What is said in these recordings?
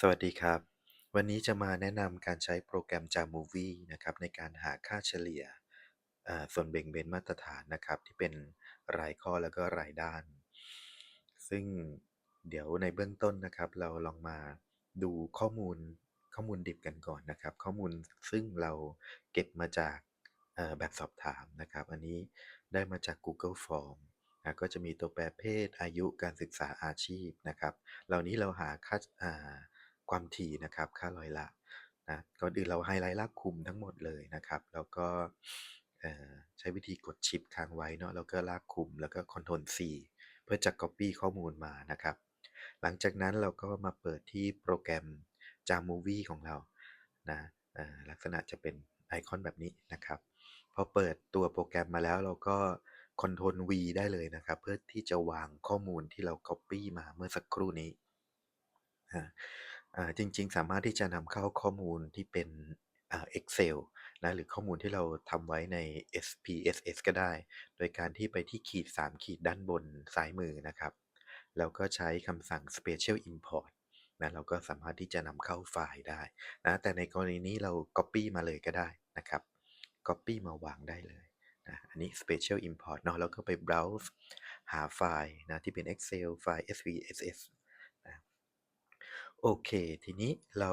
สวัสดีครับ วันนี้จะมาแนะนำการใช้โปรแกรม Jamovie นะครับในการหาค่าเฉลี่ยส่วนเบ่งเบนมาตรฐานนะครับ ที่เป็นรายข้อแล้วก็รายด้าน ซึ่งเดี๋ยวในเบื้องต้นนะครับ เราลองมาดูข้อมูลข้อมูลดิบกันก่อนนะครับ ข้อมูลซึ่งเราเก็บมาจากแบบสอบถามนะครับ อันนี้ได้มาจาก Google Form นะก็จะมีตัวแปรเพศอายุการศึกษาอาชีพนะครับ เหล่านี้เราหาค่าอ่า ความถี่นะครับ ค่าร้อยละนะก่อนอื่นเราไฮไลท์ลากคุมทั้งหมดเลยนะครับ แล้วก็ใช้วิธีกดชิปค้างไว้เนาะแล้วก็ลากคุมแล้วก็ Ctrl C เพื่อจะ Copy ข้อมูลมานะครับ หลังจากนั้นเราก็มาเปิดที่โปรแกรม Jamovie ของเรานะลักษณะจะเป็นไอคอนแบบนี้นะครับ พอเปิดตัวโปรแกรมมาแล้วเราก็ Ctrl V ได้เลยนะครับ เพื่อที่จะวางข้อมูลที่เรา Copy มาเมื่อสักครู่นี้ อ่า จริง ๆ สามารถที่จะนำเข้าข้อมูลที่เป็น อ่า Excel นะ หรือข้อมูลที่เราทำไว้ใน SPSS ก็ได้ โดยการที่ไปที่ขีด 3 ขีดด้านบนซ้ายมือนะครับ แล้วก็ใช้คำสั่ง Special Import นะ เราก็สามารถที่จะนำเข้าไฟล์ได้นะ แต่ในกรณีนี้เรา Copy มาเลยก็ได้นะครับ Copy มาวางได้เลยนะอันนี้ Special Import เนาะแล้วก็ไป browse หาไฟล์นะที่เป็น Excel ไฟล์ SPSS โอเค ทีนี้เรา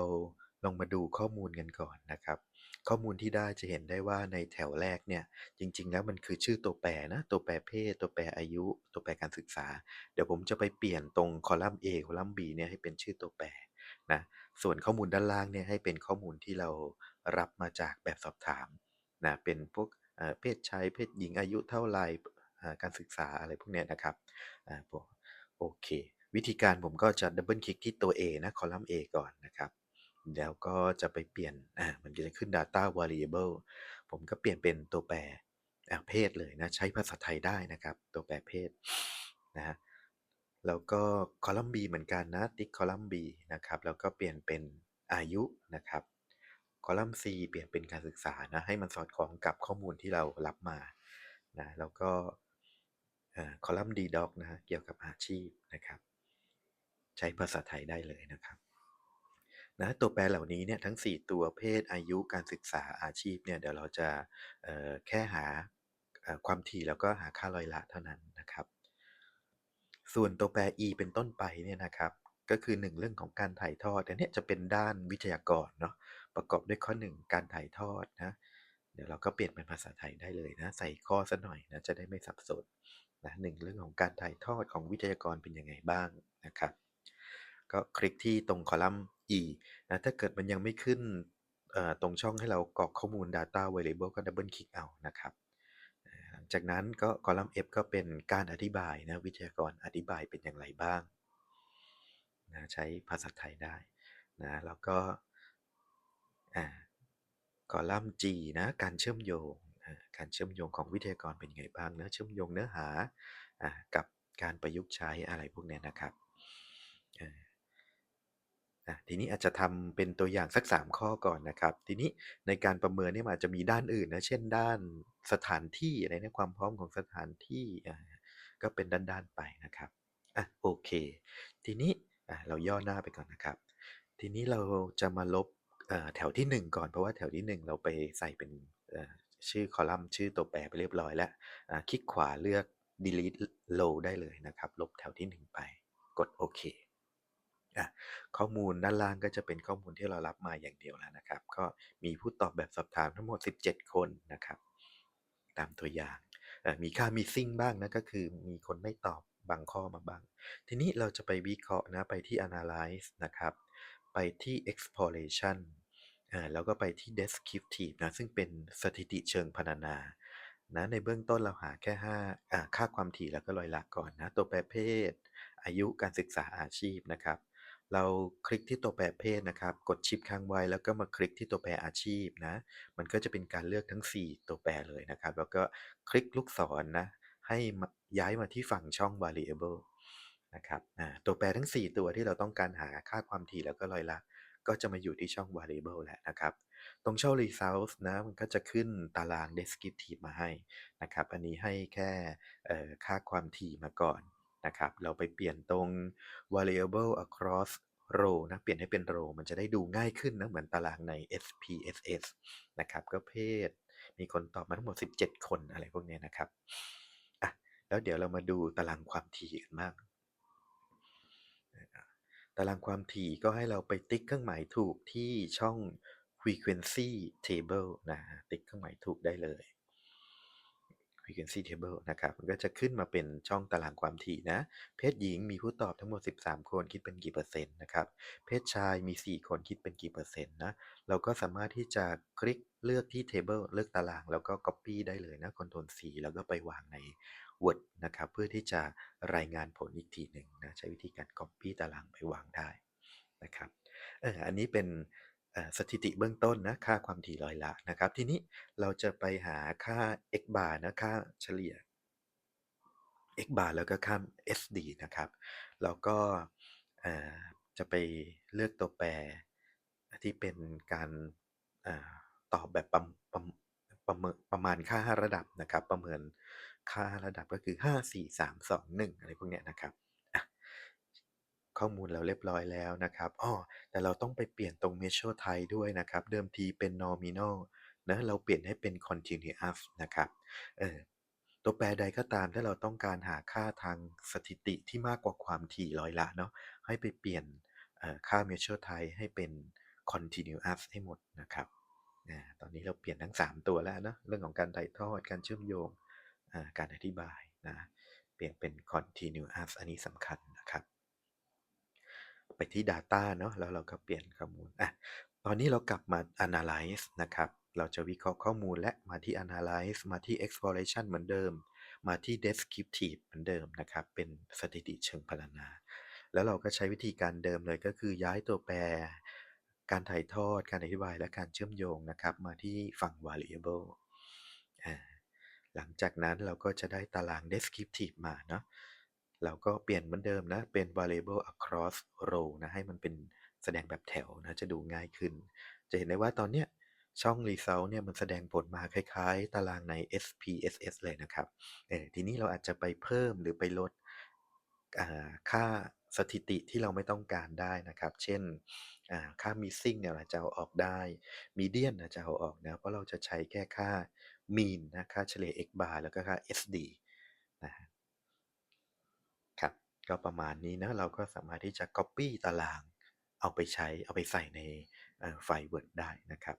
ลองมาดูข้อมูลกันก่อนนะครับ ข้อมูลที่ได้จะเห็นได้ว่าในแถวแรกเนี่ยจริง ๆ แล้วมันคือชื่อตัวแปรนะตัวแปรเพศ ตัวแปรอายุ ตัวแปรการศึกษา เดี๋ยวผมจะไปเปลี่ยนตรงคอลัมน์ A คอลัมน์ B เนี่ยให้เป็นชื่อตัวแปรนะส่วนข้อมูลด้านล่างเนี่ยให้เป็นข้อมูลที่เรารับมาจากแบบสอบถามนะเป็นพวกเพศชายเพศหญิงอายุเท่าไหร่การศึกษาอะไรพวกเนี้ยนะครับอ่าโอเค วิธีการผมก็จะดับเบิลคลิกที่ตัว A นะคอลัมน์ A ก่อนนะครับ แล้วก็จะไปเปลี่ยนอ่ามันจะขึ้น data variable ผมก็เปลี่ยนเป็นตัวแปรเพศเลยนะ ใช้ภาษาไทยได้นะครับ ตัวแปรเพศนะฮะแล้วก็คอลัมน์ B เหมือนกันนะ ติ๊กคอลัมน์ B นะครับ แล้วก็เปลี่ยนเป็นอายุนะครับ คอลัมน์ C เปลี่ยนเป็นการศึกษานะ ให้มันสอดคล้องกับข้อมูลที่เรารับมานะแล้วก็คอลัมน์ D doc นะเกี่ยวกับอาชีพนะครับ ใช้ภาษาไทยได้เลยนะครับนะตัวแปรเหล่านี้เนี่ยทั้ง 4 ตัวเพศอายุการศึกษาอาชีพเนี่ยเดี๋ยวเราจะแค่หาความถี่แล้วก็หาค่าร้อยละเท่านั้นนะครับ ส่วนตัวแปร e เป็นต้นไปเนี่ยนะครับก็คือ 1 เรื่องของการถ่ายทอดอันเนี้ยจะเป็นด้านวิทยากรเนาะประกอบด้วยข้อ 1 การถ่ายทอดนะเดี๋ยวเราก็เปลี่ยนเป็นภาษาไทยได้เลยนะ ใส่ข้อซะหน่อยนะจะได้ไม่สับสนนะหนึ่งเรื่องของการถ่ายทอดของวิทยากรเป็นยังไงบ้างนะครับ ก็คลิกที่ตรงคอลัมน์ e นะถ้าเกิดมันยังไม่ขึ้นตรงช่องให้เรากรอกข้อมูล data variable ก็ดับเบิลคลิกเอานะครับหลังจากนั้นก็คอลัมน์ f ก็เป็นการอธิบายนะวิทยากรอธิบายเป็นอย่างไรบ้างนะใช้ภาษาไทยได้นะแล้วก็คอลัมน์ g นะการเชื่อมโยงการเชื่อมโยงของวิทยากรเป็นยังไงบ้างเนื้อเชื่อมโยงเนื้อหากับการประยุกต์ใช้อะไรพวกนี้นะครับ อะทีนี้อาจจะทำเป็นตัวอย่างสัก 3 ข้อก่อนนะครับ ทีนี้ในการประเมินเนี่ยมันอาจจะมีด้านอื่นนะ เช่น ด้านสถานที่อะไรเนี่ย ความพร้อมของสถานที่ อ่า ก็เป็นด้าน ๆ ไปนะครับอะโอเค ทีนี้ อะเราย่อหน้าไปก่อนนะครับ ทีนี้เราจะมาลบ เอ่อ แถวที่ 1 ก่อน เพราะว่าแถวที่ 1 เราไปใส่เป็น เอ่อ ชื่อคอลัมน์ ชื่อตัวแปรไปเรียบร้อยแล้ว อ่า คลิกขวาเลือก delete row ได้เลยนะครับ ลบแถวที่ 1 ไป กดโอเค อะข้อมูลด้านล่างก็จะเป็นข้อมูลที่เรารับมาอย่างเดียวแล้วนะครับ ก็มีผู้ตอบแบบสอบถามทั้งหมด 17 คนนะครับ ตามตัวอย่างมีค่า missing บ้างนะก็คือมีคนไม่ตอบบางข้อมาบ้าง ทีนี้เราจะไปวิเคราะห์นะไปที่ analyze นะครับ ไปที่ exploration อ่าแล้วก็ไปที่ descriptive นะซึ่งเป็นสถิติเชิงพรรณนานะในเบื้องต้นเราหาแค่5อ่าค่าความถี่แล้วก็รอยละก่อนนะ ตัวแปรเพศ อายุการศึกษาอาชีพนะครับ เราคลิกที่ตัวแปรเพศนะครับ กดชิปค้างไว้แล้วก็มาคลิกที่ตัวแปรอาชีพนะ มันก็จะเป็นการเลือกทั้ง 4 ตัวแปรเลยนะครับ แล้วก็คลิกลูกศรนะให้ย้ายมาที่ฝั่งช่อง variable นะครับตัวแปรทั้ง 4 ตัวที่เราต้องการหาค่าความถี่แล้วก็รอยละ ก็จะมาอยู่ที่ช่อง variable แหล้วนะครับ ตรงช่อง results นะ มันก็จะขึ้นตาราง descriptive มาให้นะครับ อันนี้ให้แค่ค่าความถี่มาก่อน นะครับ เราไปเปลี่ยนตรง variable across row นะ เปลี่ยนให้เป็น row มันจะได้ดูง่ายขึ้นนะ เหมือนตารางใน SPSS นะครับ ก็เพศ มีคนตอบมาทั้งหมด 17 คนอะไรพวกนี้นะครับอะแล้วเดี๋ยวเรามาดูตารางความถี่กันบ้างตารางความถี่ก็ให้เราไปติ๊กเครื่องหมายถูกที่ช่อง frequency table นะ ติ๊กเครื่องหมายถูกได้เลย frequency table นะครับ มันก็จะขึ้นมาเป็นช่องตารางความถี่นะ เพศหญิงมีผู้ตอบทั้งหมด 13 คนคิดเป็นกี่เปอร์เซ็นต์นะครับ เพศชายมี 4 คนคิดเป็นกี่เปอร์เซ็นต์นะ เราก็สามารถที่จะคลิกเลือกที่ table เลือกตารางแล้วก็ copy ได้เลยนะ Ctrl C แล้วก็ไปวางใน Word นะครับ เพื่อที่จะรายงานผลอีกทีหนึ่งนะ ใช้วิธีการ copy ตารางไปวางได้นะครับ เออ อันนี้เป็น สถิติเบื้องต้นนะค่าความถี่ลอยละนะครับ ทีนี้เราจะไปหาค่า x bar นะค่าเฉลี่ย x bar แล้วก็ค่า sd นะครับ แล้วก็จะไปเลือกตัวแปรที่เป็นการตอบแบบประประประเมินประมาณค่าระดับนะครับ ประเมินค่าระดับก็คือ 5 4 3 2 1 อะไรพวกนี้นะครับ ข้อมูลเราเรียบร้อยแล้วนะครับ อ้อ แต่เราต้องไปเปลี่ยนตรง measure type ด้วยนะครับ เดิมทีเป็น nominal นะ เราเปลี่ยนให้เป็น continuous นะครับ เออ ตัวแปรใดก็ตามถ้าเราต้องการหาค่าทางสถิติที่มากกว่าความถี่ร้อยละเนาะ ให้ไปเปลี่ยนค่า measure type ให้เป็น continuous ให้หมดนะครับ ตอนนี้เราเปลี่ยนทั้ง 3 ตัวแล้วนะเรื่องของการถ่ทอด การเชื่อมโยง การอธิบายนะ เปลี่ยนเป็น continuous อันนี้สำคัญนะครับ ไปที่ Data เนาะแล้วเราก็เปลี่ยนข้อมูลอะตอนนี้เรากลับมา Analyze นะครับ เราจะวิเคราะห์ข้อมูลและมาที่ Analyze มาที่ Exploration เหมือนเดิม มาที่ Descriptive เหมือนเดิมนะครับ เป็นสถิติเชิงพรรณนา แล้วเราก็ใช้วิธีการเดิมเลยก็คือย้ายตัวแปร การถ่ายทอด การอธิบาย และการเชื่อมโยงนะครับ มาที่ฝั่ง variable หลังจากนั้นเราก็จะได้ตาราง descriptive มาเนาะ เราก็เปลี่ยนเหมือนเดิมนะ เป็น variable across row นะ ให้มันเป็นแสดงแบบแถวนะ จะดูง่ายขึ้น จะเห็นได้ว่าตอนเนี้ยช่อง result เนี่ยมันแสดงผลมาคล้ายๆ ตารางใน SPSS เลยนะครับ เออทีนี้เราอาจจะไปเพิ่มหรือไปลดค่าสถิติที่เราไม่ต้องการได้นะครับ เช่น ค่า missing เนี่ยเราจะเอาออกได้ median จะเอาออกนะ เพราะเราจะใช้แค่ค่า mean นะ ค่าเฉลี่ย x bar แล้วก็ค่า SD นะ ก็ประมาณนี้นะ เราก็สามารถที่จะ Copy ตาราง เอาไปใช้เอาไปใส่ในไฟล์ Word ได้นะครับ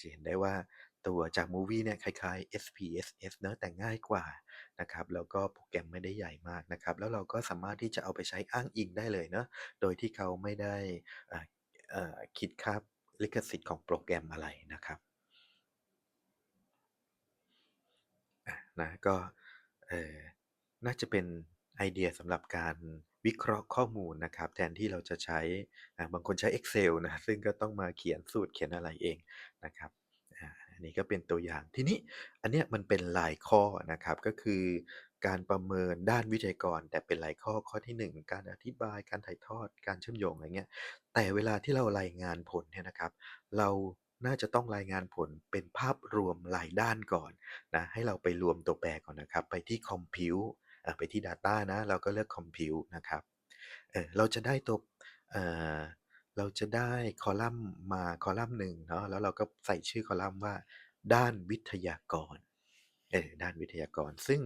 จะเห็นได้ว่าตัวจาก Movie เนี่ยคล้ายๆ SPSS เนะแต่ง่ายกว่านะครับแล้วก็โปรแกรมไม่ได้ใหญ่มากนะครับ แล้วเราก็สามารถที่จะเอาไปใช้อ้างอิงได้เลยเนะโดยที่เขาไม่ได้คิดค่าลิขสิทธิ์ของโปรแกรมอะไรนะครับนะก็น่าจะเป็น ไอเดียสำหรับการวิเคราะห์ข้อมูลนะครับ แทนที่เราจะใช้บางคนใช้ Excel นะซึ่งก็ต้องมาเขียนสูตรเขียนอะไรเองนะครับอันนี้ก็เป็นตัวอย่างทีนี้อันเนี้ยมันเป็นหลายข้อนะครับก็คือการประเมินด้านวิจัยกร แต่เป็นหลายข้อข้อที่1การอธิบายการถ่ายทอดการเชื่อมโยงอะไรเงี้ยแต่เวลาที่เรารายงานผลเนี่ยนะครับ เราน่าจะต้องรายงานผลเป็นภาพรวมหลายด้านก่อนนะให้เราไปรวมตัวแปรก่อนนะครับ ไปที่ compute ไปที่ Data นะ เราก็เลือก Compute นะครับเเราจะได้ตัวเราจะได้คอลัมน์มาคอลัมน์หนึ่งเนาะแล้วเราก็ใส่ชื่อคอลัมน์ว่า ด้านวิทยากรเออด้านวิทยากร ซึ่ง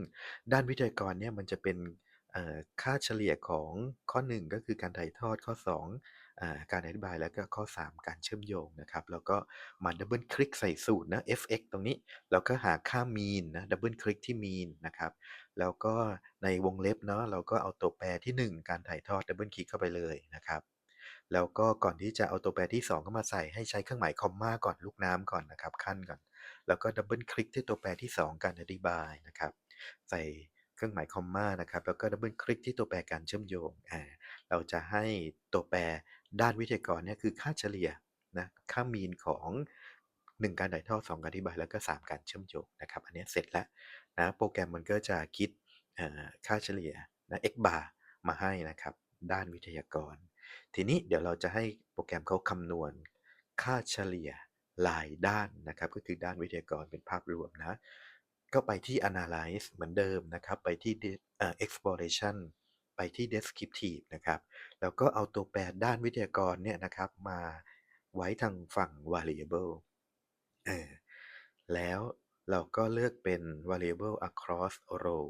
ด้านวิทยากรเนี่ยมันจะเป็นค่าเฉลี่ยของข้อ 1 ก็คือการถ่ายทอดข้อ 2 การอธิบายแล้วก็ข้อ 3 การเชื่อมโยงนะครับแล้วก็มาดับเบิลคลิกใส่สูตรนะ fx ตรงนี้เราก็หาค่า mean นะดับเบิลคลิกที่ mean นะครับแล้วก็ในวงเล็บเนาะเราก็เอาตัวแปรที่ 1 การถ่ายทอดดับเบิลคลิกเข้าไปเลยนะครับแล้วก็ก่อนที่จะเอาตัวแปรที่ 2 เข้ามาใส่ให้ใช้เครื่องหมายคอมมาก่อนลูกน้ำก่อนนะครับขั้นก่อน แล้วก็ดับเบิลคลิกที่ตัวแปรที่ 2 การอธิบายนะครับ ใส่เครื่องหมายคอมมานะครับแล้วก็ดับเบิลคลิกที่ตัวแปรการเชื่อมโยงอ่า เราจะให้ตัวแปรด้านวิทยากรเนี่ยคือค่าเฉลี่ยนะค่ามีนของ 1 การถ่ายทอด2การอธิบายแล้วก็ 3 การเชื่อมโยงนะครับ อันนี้เสร็จแล้วนะโปรแกรมมันก็จะคิดค่าเฉลี่ยนะ x bar มาให้นะครับ ด้านวิทยากร ทีนี้เดี๋ยวเราจะให้โปรแกรมเขาคำนวณ ค่าเฉลี่ยลายด้านนะครับ ก็คือด้านวิทยากรเป็นภาพรวมนะ ก็ไปที่ analyze เหมือนเดิมนะครับ ไปที่ exploration ไปที่ descriptive นะครับ แล้วก็เอาตัวแปรด้านวิทยากรเนี่ยนะครับมาไว้ทางฝั่ง variable เออแล้วเราก็เลือกเป็น variable across row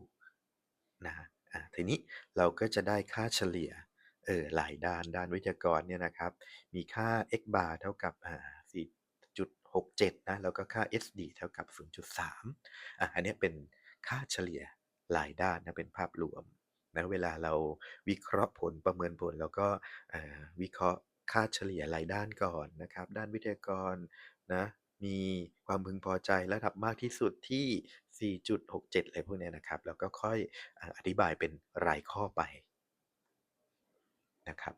นะอ่าทีนี้เราก็จะได้ค่าเฉลี่ยเออหลายด้านด้านวิทยากรเนี่ยนะครับ มีค่า x bar เท่ากับอ่า4.67 นะ แล้วก็ค่า sd เท่ากับ 0.3 อะอันนี้เป็นค่าเฉลี่ยหลายด้านนะ เป็นภาพรวม นะเวลาเราวิเคราะห์ผลประเมินผลแล้วก็วิเคราะห์ค่าเฉลี่ยหลายด้านก่อนนะครับ ด้านวิทยากรนะมีความพึงพอใจระดับมากที่สุดที่ 4.67 อะไรพวกนี้นะครับ แล้วก็ค่อยอธิบายเป็นรายข้อไปนะครับ